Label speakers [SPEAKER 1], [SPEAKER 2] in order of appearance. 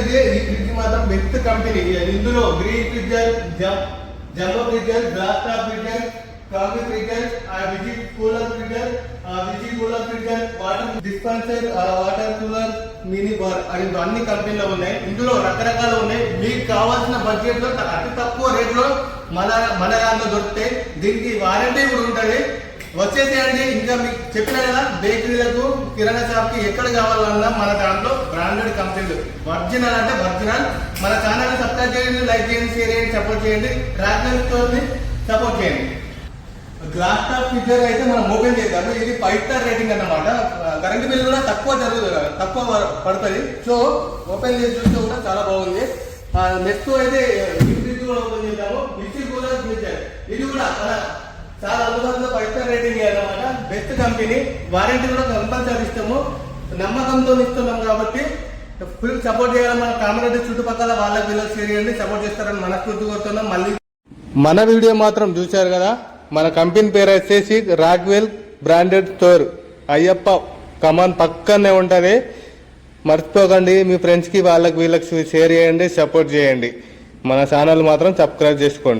[SPEAKER 1] అయితే ఈ ఫ్రిడ్జ్ మాత్రం బెస్ట్ కంపెనీ. ఇందులో green freezer jumbo freezer glass top freezer coffee freezer ఆ విజి కూలర్ ఫ్రిడ్జర్ ఆ visi cooler freezer water dispenser water cooler mini bar అని అన్ని కంపెనీలో ఉన్నాయి. ఇందులో రకరకాలు ఉన్నాయి. మీకు కావాల్సిన బడ్జెట్లో అతి తక్కువ రేట్లో మన మన దాంట్లో దొరుకుతాయి. దీనికి వారంటీ కూడా ఉంటుంది. వచ్చేసేయండి. ఇంకా మీకు చెప్పిన కదా బేకరీలకు కిరాణా షాప్కి ఎక్కడ కావాలన్నా మన దాంట్లో బ్రాండెడ్ కంపెనీలు. ఒరిజినల్ అంటే ఒరిజినల్ మన ఛానల్ సబ్స్క్రైబ్ చేయండి లైక్ చేయండి షేర్ చేయండి సపోర్ట్ చేయండి. రాజ్యం స్టోర్ని సపోర్ట్ చేయండి. గ్లాస్ టాప్ ఫీచర్ అయితే మనం ఓపెన్ చేద్దాము ఇది ఫైవ్ స్టార్ రేటింగ్ అన్నమాట. కరెంట్ బిల్ కూడా తక్కువ జరుగుతుంది తక్కువ పడుతుంది. సో ఓపెన్ చేసి చూస్తే కూడా చాలా బాగుంది. నెక్స్ట్ అయితే ఈ కూడా ఓపెన్ చేద్దాము. మిక్సీ కూలర్ ఫ్రిడ్జర్ ఇది కూడా చాలా అందుబాటులో ఫైవ్ స్టార్ రేటింగ్ అనమాట బెస్ట్ కంపెనీ వారంటీ కూడా కంపల్సరీ ఇస్తాము. నమ్మకంతో ఇస్తున్నాం కాబట్టి ఫుల్ సపోర్ట్ చేయాలి మన కామరెడ్డి చుట్టుపక్కల వాళ్ళకి వీళ్ళకి షేర్ చేయండి. సపోర్ట్ చేస్తారని మనస్ఫూర్తి కోరుతున్నాం. మళ్ళీ మన వీడియో మాత్రం చూశారు కదా? మన కంపెనీ పేరు వచ్చేసి రాగ్వెల్ బ్రాండెడ్ స్టోర్. అయ్యప్ప కమాన్ పక్కనే ఉంటుంది. మర్చిపోకండి. మీ ఫ్రెండ్స్కి వాళ్ళకి వీళ్ళకి షేర్ చేయండి సపోర్ట్ చేయండి. మన ఛానల్ మాత్రం సబ్స్క్రైబ్ చేసుకోండి.